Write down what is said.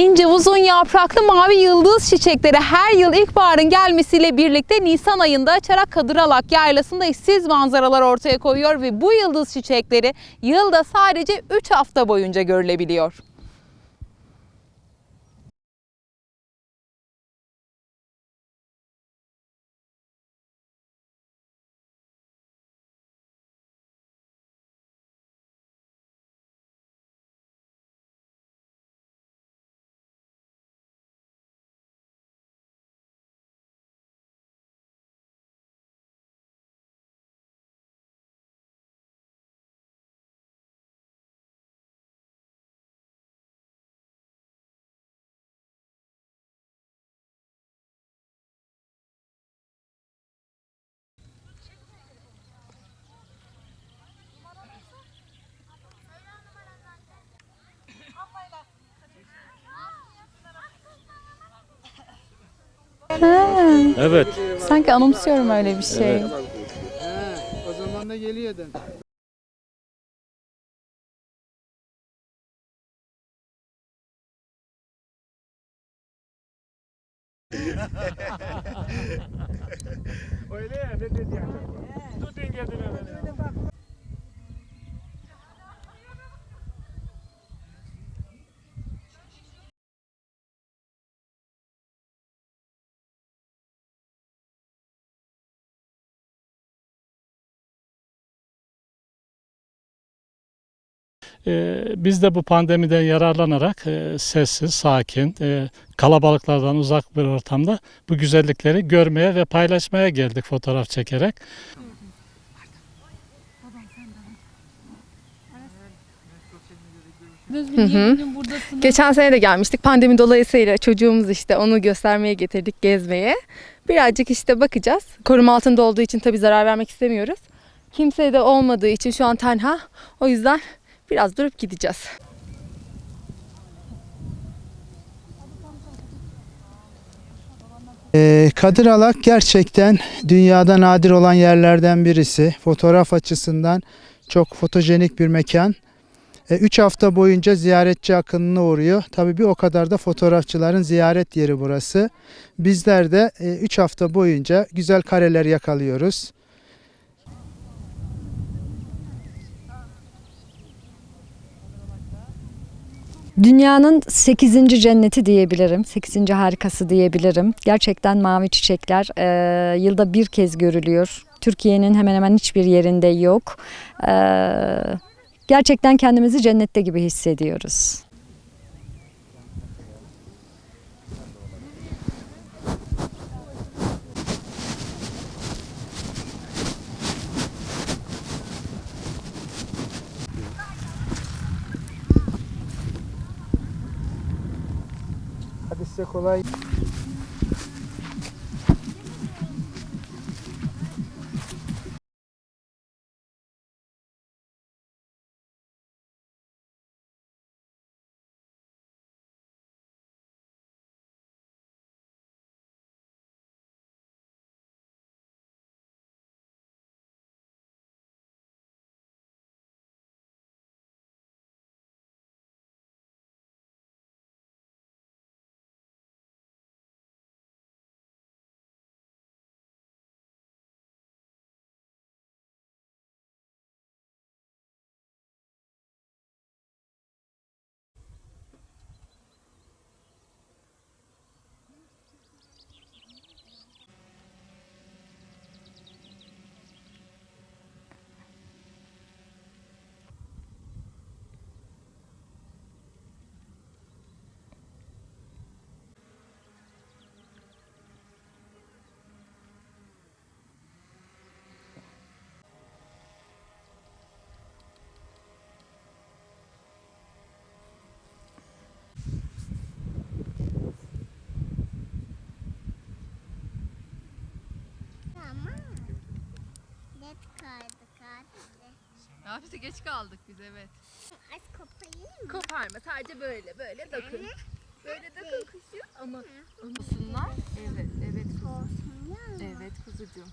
İnce uzun yapraklı mavi yıldız çiçekleri her yıl ilkbaharın gelmesiyle birlikte Nisan ayında açarak Kadıralak Yaylası'nda eşsiz manzaralar ortaya koyuyor ve bu yıldız çiçekleri yılda sadece 3 hafta boyunca görülebiliyor. Evet. Sanki anımsıyorum öyle bir şey. O zaman da geliyordun. Öyle ya ne dedi yani. Tutun geldim Ee, Biz de bu pandemiden yararlanarak e, sessiz, sakin, e, kalabalıklardan uzak bir ortamda bu güzellikleri görmeye ve paylaşmaya geldik fotoğraf çekerek. Geçen sene de gelmiştik. Pandemi dolayısıyla çocuğumuz işte onu göstermeye getirdik gezmeye. Birazcık işte bakacağız. Koruma altında olduğu için tabii zarar vermek istemiyoruz. Kimse de olmadığı için şu an tenha. O yüzden biraz durup gideceğiz. Ee, Kadıralak gerçekten dünyada nadir olan yerlerden birisi. Fotoğraf açısından çok fotojenik bir mekan. 3 hafta boyunca ziyaretçi akınına uğruyor. Tabii bir o kadar da fotoğrafçıların ziyaret yeri burası. Bizler de 3 hafta boyunca güzel kareler yakalıyoruz. Dünyanın 8. cenneti diyebilirim. 8. harikası diyebilirim. Gerçekten mavi çiçekler e, yılda bir kez görülüyor. Türkiye'nin hemen hemen hiçbir yerinde yok. E, gerçekten kendimizi cennette gibi hissediyoruz. десь колей. Abi geç kaldık biz evet. Az kopayım mı? Koparma sadece böyle böyle dokun. Böyle dokun kuşu ama olsunlar. Evet evet ya. evet kuzucuğum.